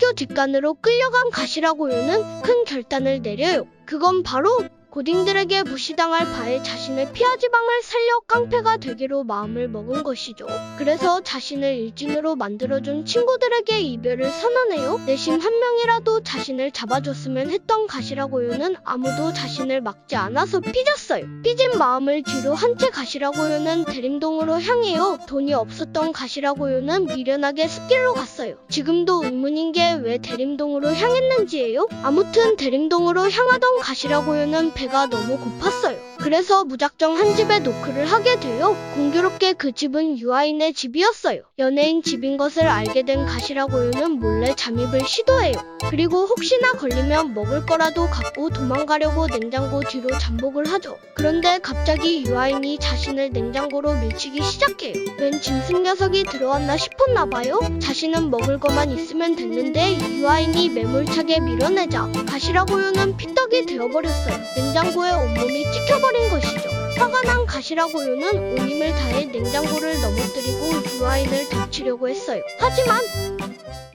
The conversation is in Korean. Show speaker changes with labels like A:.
A: 학교 뒷간으로 끌려간 가시라고요는 큰 결단을 내려요. 그건 바로 고딩들에게 무시당할 바에 자신을 피하 지방을 살려 깡패가 되기로 마음을 먹은 것이죠. 그래서 자신을 일진으로 만들어준 친구들에게 이별을 선언해요. 내심 한 명이라도 자신을 잡아줬으면 했던 가시라고요는 아무도 자신을 막지 않아서 삐졌어요. 삐진 마음을 뒤로 한 채 가시라고요는 대림동으로 향해요. 돈이 없었던 가시라고요는 미련하게 숲길로 갔어요. 지금도 의문인 게 왜 대림동으로 향했는지예요. 아무튼 대림동으로 향하던 가시라고요는 배가 너무 고팠어요. 그래서 무작정 한 집에 노크를 하게 돼요. 공교롭게 그 집은 유아인의 집이었어요. 연예인 집인 것을 알게 된 가시라고요는 몰래 잠입을 시도해요. 그리고 혹시나 걸리면 먹을 거라도 갖고 도망가려고 냉장고 뒤로 잠복을 하죠. 그런데 갑자기 유아인이 자신을 냉장고로 밀치기 시작해요. 웬 짐승 녀석이 들어왔나 싶었나 봐요. 자신은 먹을 것만 있으면 됐는데 유아인이 매몰차게 밀어내자 가시라고요는 피떡이 되어버렸어요. 냉장고에 온몸이 찍혀버린 것이죠. 화가 난 가시라고요는 온 힘을 다해 냉장고를 넘어뜨리고 유아인을 덮치려고 했어요. 하지만